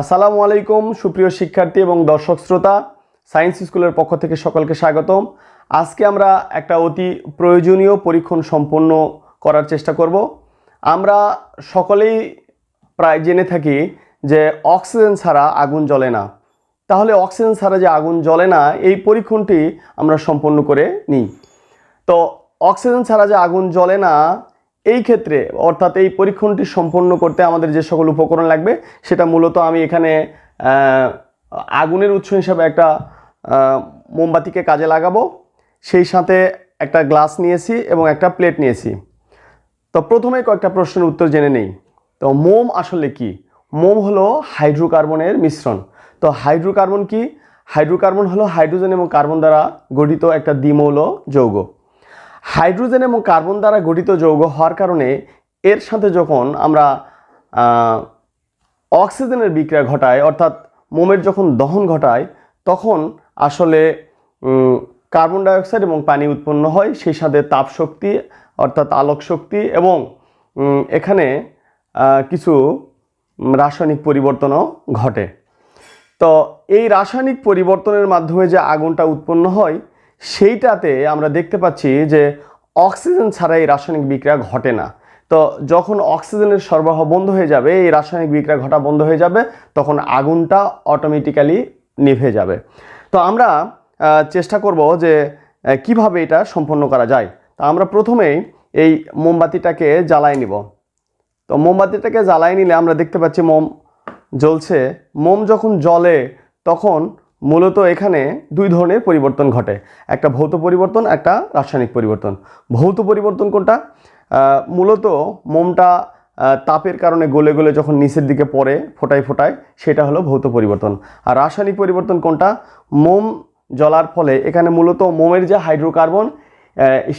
আসসালামু আলাইকুম, সুপ্রিয় শিক্ষার্থী এবং দর্শক শ্রোতা। সায়েন্স স্কুলের পক্ষ থেকে সকলকে স্বাগতম। আজকে আমরা একটা অতি প্রয়োজনীয় পরীক্ষণ সম্পন্ন করার চেষ্টা করব। আমরা সকলেই প্রায় জেনে থাকি যে অক্সিজেন ছাড়া আগুন জ্বলে না। তাহলে অক্সিজেন ছাড়া যে আগুন জ্বলে না, এই পরীক্ষণটি আমরা সম্পন্ন করে নিই। তো, অক্সিজেন ছাড়া যে আগুন জ্বলে না এই ক্ষেত্রে, অর্থাৎ এই পরীক্ষণটি সম্পন্ন করতে আমাদের যে সকল উপকরণ লাগবে, সেটা মূলত আমি এখানে আগুনের উৎস হিসাবে একটা মোমবাতিকে কাজে লাগাবো। সেই সাথে একটা গ্লাস নিয়েছি এবং একটা প্লেট নিয়েছি। তো প্রথমে কয়েকটা প্রশ্নের উত্তর জেনে নেই। তো মোম আসলে কি? মোম হলো হাইড্রোকার্বনের মিশ্রণ। তো হাইড্রোকার্বন কি? হাইড্রোকার্বন হলো হাইড্রোজেন এবং কার্বন দ্বারা গঠিত একটা দ্বিমৌল যৌগ। হাইড্রোজেন এবং কার্বন দ্বারা গঠিত যৌগ হওয়ার কারণে এর সাথে যখন আমরা অক্সিজেনের বিক্রিয়া ঘটায়, অর্থাৎ মোমের যখন দহন ঘটায়, তখন আসলে কার্বন ডাইঅক্সাইড এবং পানি উৎপন্ন হয়, সেই সাথে তাপ শক্তি অর্থাৎ আলোক শক্তি এবং এখানে কিছু রাসায়নিক পরিবর্তনও ঘটে। তো এই রাসায়নিক পরিবর্তনের মাধ্যমে যে আগুনটা উৎপন্ন হয় সেইটাতে আমরা দেখতে পাচ্ছি যে অক্সিজেন ছাড়া এই রাসায়নিক বিক্রিয়া ঘটে না। তো যখন অক্সিজেনের সরবরাহ বন্ধ হয়ে যাবে, এই রাসায়নিক বিক্রিয়া ঘটা বন্ধ হয়ে যাবে, তখন আগুনটা অটোমেটিক্যালি নিভে যাবে। তো আমরা চেষ্টা করব যে কীভাবে এটা সম্পন্ন করা যায়। তা আমরা প্রথমেই এই মোমবাতিটাকে জ্বালাই নিব। তো মোমবাতিটাকে জ্বালাই নিলে আমরা দেখতে পাচ্ছি মোম জ্বলছে। মোম যখন জ্বলে, তখন মূলত এখানে দুই ধরনের পরিবর্তন ঘটে। একটা ভৌত পরিবর্তন, একটা রাসায়নিক পরিবর্তন। ভৌত পরিবর্তন কোনটা? মূলত মোমটা তাপের কারণে গলে গলে যখন নিচের দিকে পড়ে, ফোটায় ফোটায়, সেটা হলো ভৌত পরিবর্তন। আর রাসায়নিক পরিবর্তন কোনটা? মোম জ্বলার ফলে এখানে মূলত মোমের যে হাইড্রোকার্বন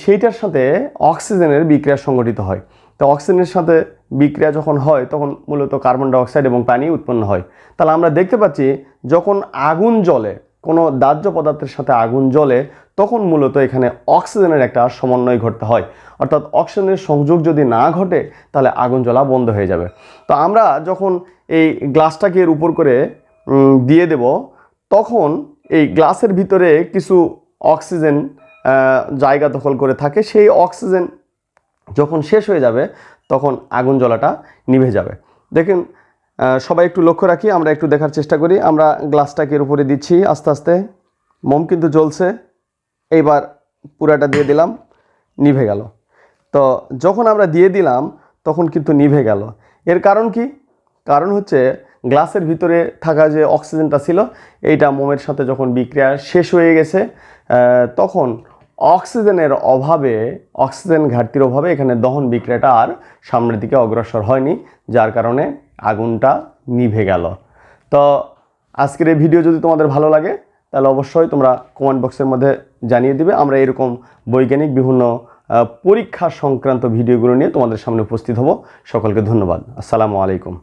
সেইটার সাথে অক্সিজেনের বিক্রিয়া সংঘটিত হয়। তো অক্সিজেনের সাথে বিক্রিয়া যখন হয়, তখন মূলত কার্বন ডাইঅক্সাইড এবং পানি উৎপন্ন হয়। তাহলে আমরা দেখতে পাচ্ছি, যখন আগুন জ্বলে, কোনো দাহ্য পদার্থের সাথে আগুন জ্বলে, তখন মূলত এখানে অক্সিজেনের একটা সমন্বয় ঘটতে হয়। অর্থাৎ অক্সিজেনের সংযোগ যদি না ঘটে, তাহলে আগুন জ্বলা বন্ধ হয়ে যাবে। তো আমরা যখন এই গ্লাসটাকে এর উপর করে দিয়ে দেব, তখন এই গ্লাসের ভিতরে কিছু অক্সিজেন জায়গা দখল করে থাকে। সেই অক্সিজেন যখন শেষ হয়ে যাবে, তখন আগুন জ্বলাটা নিভে যাবে। দেখুন সবাই একটু লক্ষ্য রাখি, আমরা একটু দেখার চেষ্টা করি। আমরা গ্লাসটাকে এর উপরে দিচ্ছি আস্তে আস্তে। মোম কিন্তু জ্বলছে। এইবার পুরাটা দিয়ে দিলাম, নিভে গেল। তো যখন আমরা দিয়ে দিলাম, তখন কিন্তু নিভে গেল। এর কারণ কি? কারণ হচ্ছে গ্লাসের ভিতরে থাকা যে অক্সিজেনটা ছিল, এইটা মোমের সাথে যখন বিক্রিয়া শেষ হয়ে গেছে তখন অক্সিজেনের অভাবে, অক্সিজেন ঘাটতির অভাবে এখানে দহন বিক্রিয়াটা আর সামনের দিকে অগ্রসর হয়নি, যার কারণে আগুনটা নিভে গেল। তো আজকের এই ভিডিও যদি তোমাদের ভালো লাগে, তাহলে অবশ্যই তোমরা কমেন্ট বক্সের মধ্যে জানিয়ে দিবে। আমরা এরকম বৈজ্ঞানিক বিভিন্ন পরীক্ষা সংক্রান্ত ভিডিওগুলো নিয়ে তোমাদের সামনে উপস্থিত হব। সকলকে ধন্যবাদ। আসসালামু আলাইকুম।